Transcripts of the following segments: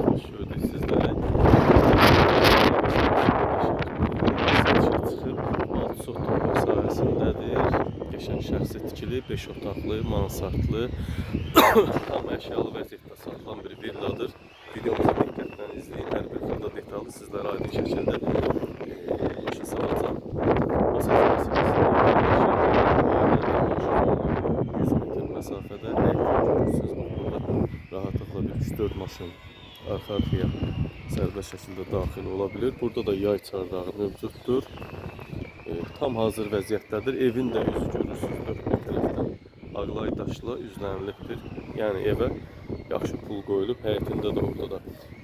hoş gördük sizlere. Satışa çıxıb, alt sotlama sahəsindədir. Qəşəng şəxsi tikili, 5 otaqlı, mansardlı, tam əşyalı vəziyyətdə satılan bir villadır. Videomuzu diqqətlə izləyin. Hər bir xırda detallı sizlərə aydın şəkildə e, başa salacağam. Masaj məsələsində 100 metr məsafədə həyətə görürsünüz. Bax burada rahatlıqla bir 3-4 maşın arxa-arxaya sərbəst şəkildə daxil ola bilər. Burada da yay çardağı mövcuddur. E, tam hazır vəziyyətdədir. Evin də üzü görürsünüz dörd bir tərəfdən ağlay daşla üzlənilibdir. Yəni evə yaxşı pul qoyulub. Həyətində də orada da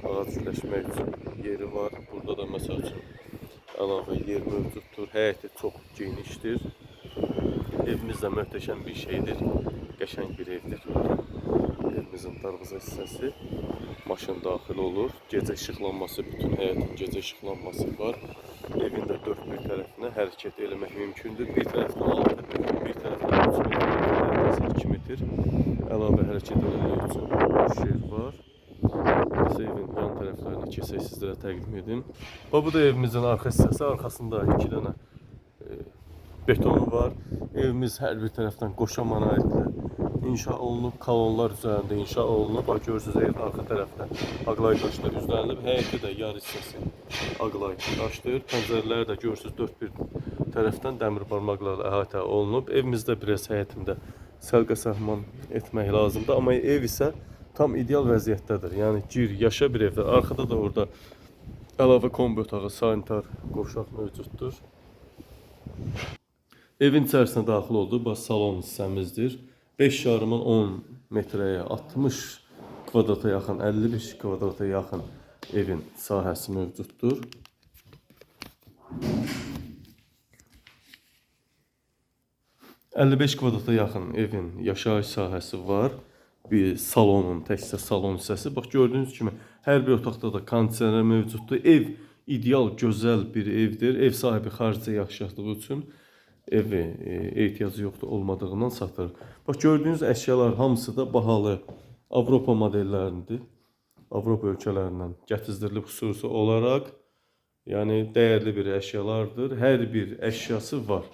ağac güləşmək yeri var. Burada da məsəl üçün əlavə yer mövcuddur. Həyəti çox genişdir. Evimiz də möhtəşəm bir şeydir. Qəşəng bir evdir. Evimizin darvaza hissəsi maşın daxil olur. Gecə işıqlanması, bütün həyətin gecə işıqlanması var. Evin də dörd bir tərəfinə hərəkət eləmək mümkündür. Bir tərəfdən 6, bir tərəfdən 3 metr, bir tərəfdən 2 metr əlavə hərəkət etmək üçün yer var. Biz evin yan tərəflərini keçək sizlərə təqdim edim. Bu da evimizin arxa hissəsi. Arxasında 2 dənə e, betonu var. Evimiz hər bir tərəfdən qoşaman aidlə inşa olunub, kolonlar üzərində inşa olunub. Bax görürsüz evin arxa tərəfdə ağlay daşla üzlənilib. Həyəti də yar hissəsi ağlay daşdır. Pəncərələri də görürsüz dörd bir tərəfdən dəmir barmaqlarla əhatə olunub. Evimizdə biraz həyətində səlqə səhman etmək lazımdır, amma ev isə tam ideal vəziyyətdədir. Yəni gir, yaşa bir evdə. Arxada da orada əlavə kombi otağı, sanitar qovşaq mövcuddur. Evin içərisinə daxil oldu. Bax salon hissəmizdir. 5 yarımın 10 metrəyə 60 kvadrata yaxın, 55 kvadrata yaxın evin sahəsi mövcuddur. ...55 kvadrata yaxın evin yaşayış sahəsi var. Bir salonun, təkcə salon hissəsi. Bax gördüyünüz kimi hər bir otaqda da kondisioner mövcuddur. Ev ideal, gözəl bir evdir. Ev sahibi xaricdə yaşadığı üçün evi e, ehtiyacı yoxdur olmadığından satır. Bax gördüyünüz əşyalar hamısı da bahalı Avropa modellərindir. Avropa ölkələrindən gətizdirilib xüsusi olaraq yəni dəyərli bir əşyalardır. Hər bir əşyası var.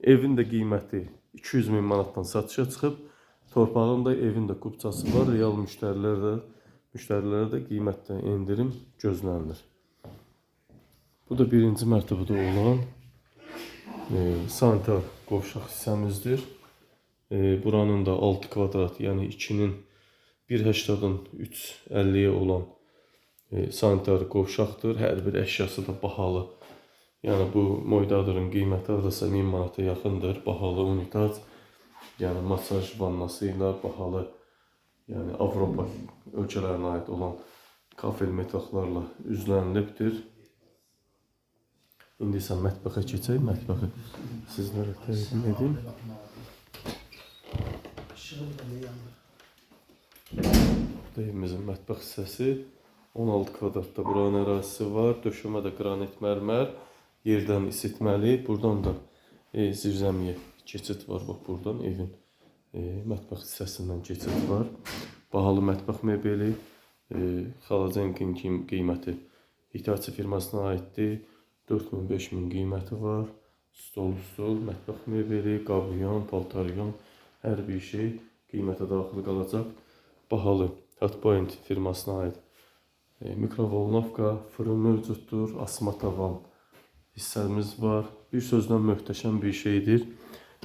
Evin də qiyməti 200 min manatdan satışa çıxıb. Torpağın da evin də kupçası var. Real müştərilərə müştərilərə də qiymətdə endirim gözlənilir. Bu da birinci mərtəbədə olan sanitar qovşaq hissəmizdir. Buranın da 6 kvadrat, yəni 2-nin 1.80-ın 3.50-yə olan e, sanitar qovşaqdır. Hər bir əşyası da bahalı. Yəni bu Moydadırın qiyməti hardasa 1000 manata yaxındır. Bahalı unitat. Yəni masaj vannası ilə bahalı, yəni Avropa ölkələrinə aid olan kafel metaqlarla üzlənilibdir. İndi isə mətbəxə keçək. Mətbəxi sizlərə təqdim edim. Bu da evimizin mətbəx hissəsi. 16 kvadratda buranın ərazisi var. Döşəmə də qranit mərmər. Yerdən isitməli. Buradan da e, zirzəmiyə keçid var. Bax buradan evin e, mətbəx hissəsindən keçid var. Bahalı mətbəx mebeli. E, Xalacenkin qiym- qiyməti Hitachi firmasına aiddir. 4000-5000 qiyməti var. Stol, stol, mətbəx mebeli, qabyon, paltaryon, hər bir şey qiymətə daxil qalacaq. Bahalı Hotpoint firmasına aid e, mikrovolnovka, fırın mövcuddur, asma tavan hissəmiz var. Bir sözlə möhtəşəm bir şeydir.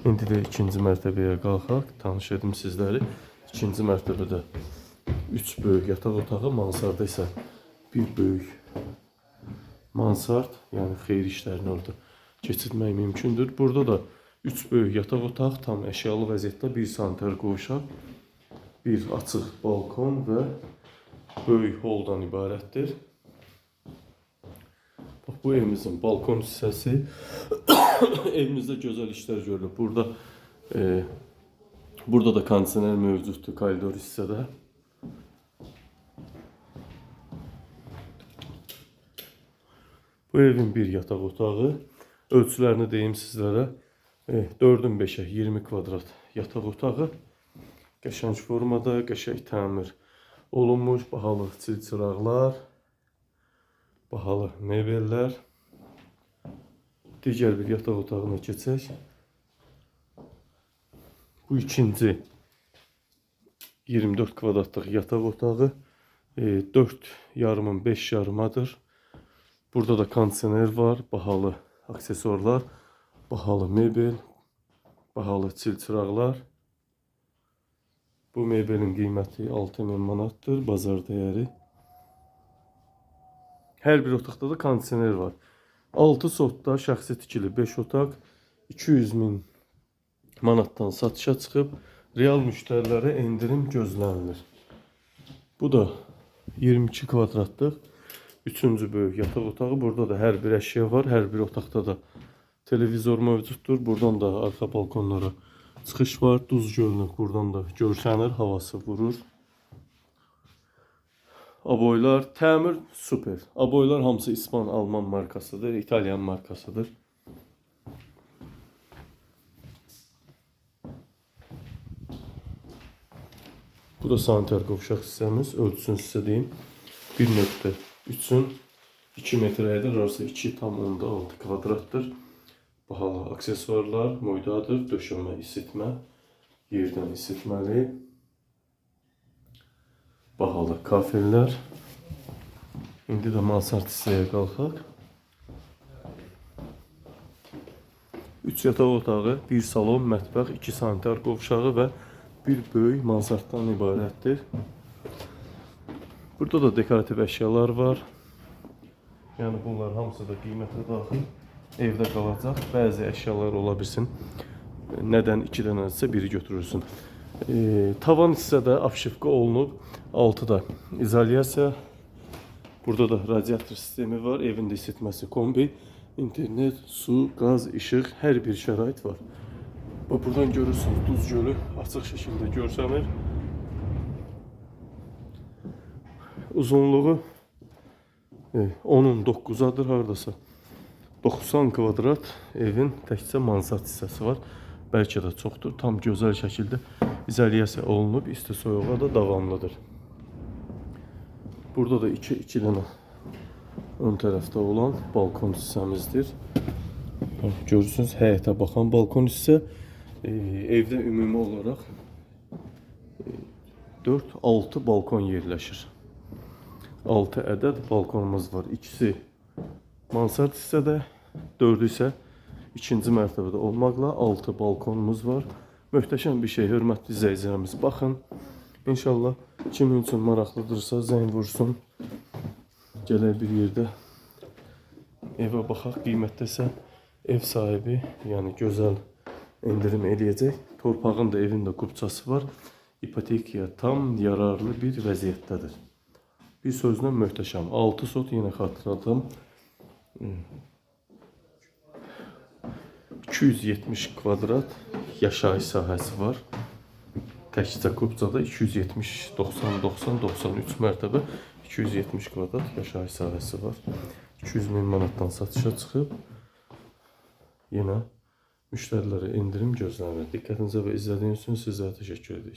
İndi də ikinci mərtəbəyə qalxaq, tanış edim sizləri. İkinci mərtəbədə 3 böyük yataq otağı, mansarda isə bir böyük mansard, yəni xeyir işlərini orada keçirmək mümkündür. Burada da 3 böyük yataq otaq, tam əşyalı vəziyyətdə bir sanitar qovşaq, bir açıq balkon və böyük holdan ibarətdir. Bax bu evimizin balkon hissəsi. Evimizdə gözəl işlər görülüb. Burada e, burada da kondisioner mövcuddur koridor hissədə. Bu evin bir yataq otağı. Ölçülərini deyim sizlərə. E, 4-ün 5-ə 20 kvadrat yataq otağı. Qəşəng formada, qəşəng təmir olunmuş bahalı çilçıraqlar, bahalı mebellər. Digər bir yataq otağına keçək. Bu ikinci 24 kvadratlıq yataq otağı. E, 4 yarımın 5 yarımadır. Burada da kondisioner var, bahalı aksesuarlar, bahalı mebel, bahalı çilçıraqlar. Bu mebelin qiyməti 6000 manatdır, bazar dəyəri. Hər bir otaqda da kondisioner var. 6 sotda şəxsi tikili 5 otaq 200 min manatdan satışa çıxıb real müştərilərə endirim gözlənilir. Bu da 22 kvadratlıq üçüncü böyük yataq otağı. Burada da hər bir əşya var. Hər bir otaqda da televizor mövcuddur. Buradan da arxa balkonlara çıxış var. Duz gölünü buradan da görsənir, havası vurur. Aboylar təmir super. Aboylar hamısı İspan, Alman markasıdır, İtalyan markasıdır. Bu da sanitar qovşaq hissəmiz. Ölçüsünü sizə deyim. 1.3-ün 2 metrə edir. Arası 2,6 kvadratdır. Bahalı aksesuarlar, moydadır, döşəmə, isitmə, yerdən isitməli. Bahalı kafellər. İndi də mansard hissəyə qalxaq. 3 yataq otağı, 1 salon, mətbəx, 2 sanitar qovşağı və bir böyük mansarddan ibarətdir. Burada da dekorativ əşyalar var. Yəni bunlar hamısı da qiymətə daxil. Evdə qalacaq. Bəzi əşyalar ola bilsin. Nədən 2 dənədirsə biri götürürsün. E, tavan hissədə apşifqa olunub. Altıda izolyasiya. Burada da radiator sistemi var. Evin də isitməsi kombi. internet, su, qaz, işıq, hər bir şərait var. Bax buradan görürsünüz Duz gölü açıq şəkildə görsənir. Uzunluğu e, 10-un 9-adır hardasa. 90 kvadrat evin təkcə mansard hissəsi var. Bəlkə də çoxdur. Tam gözəl şəkildə izolyasiya olunub, isti soyuğa da davamlıdır. Burada da 2 2 dənə ön tərəfdə olan balkon hissəmizdir. Görürsünüz həyətə baxan balkon hissə e, evdə ümumi olaraq 4-6 balkon yerləşir. 6 ədəd balkonumuz var. İkisi mansard hissədə, 4-ü isə ikinci mərtəbədə olmaqla 6 balkonumuz var. Möhtəşəm bir şey, hörmətli izləyicilərimiz. Baxın, inşallah kimin üçün maraqlıdırsa zəng vursun. Gələk bir yerdə evə baxaq. Qiymətdəsə ev sahibi, yəni gözəl endirim eləyəcək. Torpağın da evin də qubçası var. İpotekaya tam yararlı bir vəziyyətdədir. Bir sözlə möhtəşəm. 6 sot yenə xatırladım. 270 kvadrat yaşayış sahəsi var. Təkcə Qubcada 270, 90, 90, 93 mərtəbə 270 kvadrat yaşayış sahəsi var. 200 min manatdan satışa çıxıb yenə müştərilərə endirim gözlənilir. Diqqətinizə və izlədiyiniz üçün sizlərə təşəkkür edirik.